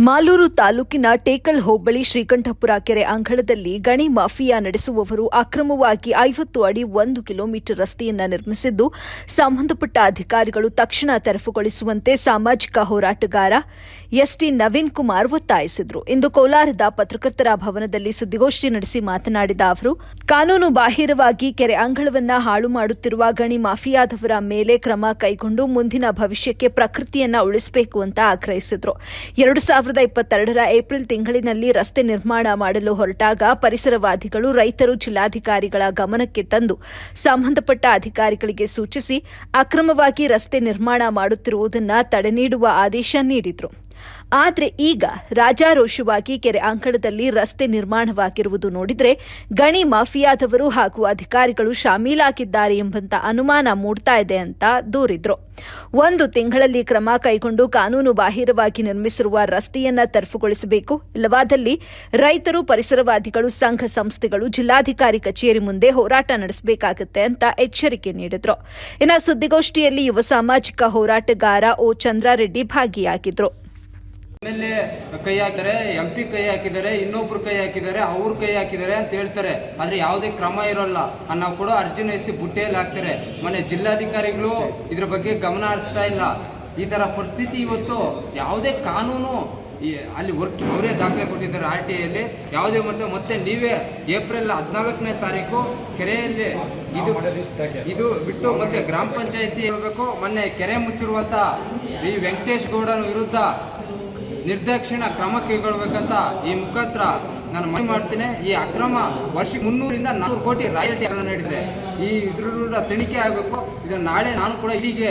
ಮಾಲೂರು ತಾಲೂಕಿನ ಟೇಕಲ್ ಹೋಬಳಿ ಶ್ರೀಕಂಠಪುರ ಕೆರೆ ಅಂಗಳದಲ್ಲಿ ಗಣಿ ಮಾಫಿಯಾ ನಡೆಸುವವರು ಅಕ್ರಮವಾಗಿ ಐವತ್ತು ಅಡಿ ಒಂದು ಕಿಲೋಮೀಟರ್ ರಸ್ತೆಯನ್ನ ನಿರ್ಮಿಸಿದ್ದು, ಸಂಬಂಧಪಟ್ಟ ಅಧಿಕಾರಿಗಳು ತಕ್ಷಣ ತೆರವುಗೊಳಿಸುವಂತೆ ಸಾಮಾಜಿಕ ಹೋರಾಟಗಾರ ಎಸ್ಟಿ ನವೀನ್ ಕುಮಾರ್ ಒತ್ತಾಯಿಸಿದರು. ಇಂದು ಕೋಲಾರದ ಪತ್ರಕರ್ತರ ಭವನದಲ್ಲಿ ಸುದ್ದಿಗೋಷ್ಠಿ ನಡೆಸಿ ಮಾತನಾಡಿದ ಅವರು, ಕಾನೂನು ಬಾಹಿರವಾಗಿ ಕೆರೆ ಅಂಗಳವನ್ನ ಹಾಳು ಮಾಡುತ್ತಿರುವ ಗಣಿ ಮಾಫಿಯಾದವರ ಮೇಲೆ ಕ್ರಮ ಕೈಗೊಂಡು ಮುಂದಿನ ಭವಿಷ್ಯಕ್ಕೆ ಪ್ರಕೃತಿಯನ್ನ ಉಳಿಸಬೇಕು ಅಂತ ಆಗ್ರಹಿಸಿದರು. ಎರಡು ಸಾವಿರದ ಇಪ್ಪತ್ತೆರಡರ ಏಪ್ರಿಲ್ ತಿಂಗಳಿನಲ್ಲಿ ರಸ್ತೆ ನಿರ್ಮಾಣ ಮಾಡಲು ಹೊರಟಾಗ ಪರಿಸರವಾದಿಗಳು, ರೈತರು, ಜಿಲ್ಲಾಧಿಕಾರಿಗಳ ಗಮನಕ್ಕೆ ತಂದು ಸಂಬಂಧಪಟ್ಟ ಅಧಿಕಾರಿಗಳಿಗೆ ಸೂಚಿಸಿ, ಅಕ್ರಮವಾಗಿ ರಸ್ತೆ ನಿರ್ಮಾಣ ಮಾಡುತ್ತಿರುವುದನ್ನು ತಡೆ ನೀಡುವ ಆದೇಶ ನೀಡಿದ್ರು. ಆದರೆ ಈಗ ರಾಜಾರೋಷವಾಗಿ ಕೆರೆ ಅಂಕಣದಲ್ಲಿ ರಸ್ತೆ ನಿರ್ಮಾಣವಾಗಿರುವುದು ನೋಡಿದರೆ ಗಣಿ ಮಾಫಿಯಾದವರು ಹಾಗೂ ಅಧಿಕಾರಿಗಳು ಶಾಮೀಲಾಗಿದ್ದಾರೆ ಎಂಬಂತ ಅನುಮಾನ ಮೂಡ್ತಾ ಇದೆ ಅಂತ ದೂರಿದ್ರು. ಒಂದು ತಿಂಗಳಲ್ಲಿ ಕ್ರಮ ಕೈಗೊಂಡು ಕಾನೂನು ಬಾಹಿರವಾಗಿ ನಿರ್ಮಿಸಿರುವ ರಸ್ತೆಯನ್ನ ತೆರವುಗೊಳಿಸಬೇಕು ಇಲ್ಲವಾದಲ್ಲಿ ರೈತರು, ಪರಿಸರವಾದಿಗಳು, ಸಂಘ ಸಂಸ್ಥೆಗಳು, ಜಿಲ್ಲಾಧಿಕಾರಿ ಕಚೇರಿ ಮುಂದೆ ಹೋರಾಟ ನಡೆಸಬೇಕಾಗುತ್ತೆ ಅಂತ ಎಚ್ಚರಿಕೆ ನೀಡಿದ್ರು. ಇನ್ನು ಸುದ್ದಿಗೋಷ್ಠಿಯಲ್ಲಿ ಯುವ ಸಾಮಾಜಿಕ ಹೋರಾಟಗಾರ ಓ ಚಂದ್ರಾರೆಡ್ಡಿ ಭಾಗಿಯಾಗಿದ್ರು. ಎಲ್ ಕೈ ಹಾಕ್ತಾರೆ ಎಂ ಪಿ ಕೈ ಹಾಕಿದ್ದಾರೆ, ಇನ್ನೊಬ್ರು ಕೈ ಹಾಕಿದ್ದಾರೆ, ಅವ್ರ ಕೈ ಹಾಕಿದ್ದಾರೆ ಅಂತ ಹೇಳ್ತಾರೆ. ಆದರೆ ಯಾವುದೇ ಕ್ರಮ ಇರೋಲ್ಲ. ನಾವು ಕೂಡ ಅರ್ಜಿನ ಎತ್ತಿ ಬುಟ್ಟೆಯಲ್ಲಿ ಹಾಕ್ತಾರೆ. ಮೊನ್ನೆ ಜಿಲ್ಲಾಧಿಕಾರಿಗಳು ಇದ್ರ ಬಗ್ಗೆ ಗಮನ ಹರಿಸ್ತಾ ಇಲ್ಲ. ಈ ತರ ಪರಿಸ್ಥಿತಿ ಇವತ್ತು ಯಾವುದೇ ಕಾನೂನು ಅಲ್ಲಿ ವರ್ಕ್ ಅವರೇ ದಾಖಲೆ ಕೊಟ್ಟಿದ್ದಾರೆ ಆರ್ ಟಿ ಐಯಲ್ಲಿ ಯಾವುದೇ ಮತ್ತೆ ಮತ್ತೆ ನೀವೇ ಏಪ್ರಿಲ್ ಹದಿನಾಲ್ಕನೇ ತಾರೀಕು ಕೆರೆಯಲ್ಲಿ ಇದು ಇದು ಬಿಟ್ಟು ಮತ್ತೆ ಗ್ರಾಮ ಪಂಚಾಯತಿ ಹೇಳಬೇಕು. ಮೊನ್ನೆ ಕೆರೆ ಮುಚ್ಚಿರುವಂತ ಈ ವೆಂಕಟೇಶ್ ಗೌಡನ ವಿರುದ್ಧ ನಿರ್ದಾಕ್ಷಿಣ ಕ್ರಮ ಕೈಗೊಳ್ಬೇಕಂತ ಈ ಮುಖಾಂತರ ನಾನು ಮನವಿ ಮಾಡ್ತೀನಿ. ಈ ಅಕ್ರಮ ವರ್ಷಕ್ಕೆ ಮುನ್ನೂರಿಂದ ನಾಲ್ಕು ಕೋಟಿ ರಾಯಲ್ಟಿ ನೀಡಿದೆ. ಈ ಇದ್ರ ತನಿಖೆ ಆಗಬೇಕು. ಇದನ್ನು ನಾಳೆ ನಾನು ಕೂಡ ಇಲ್ಲಿಗೆ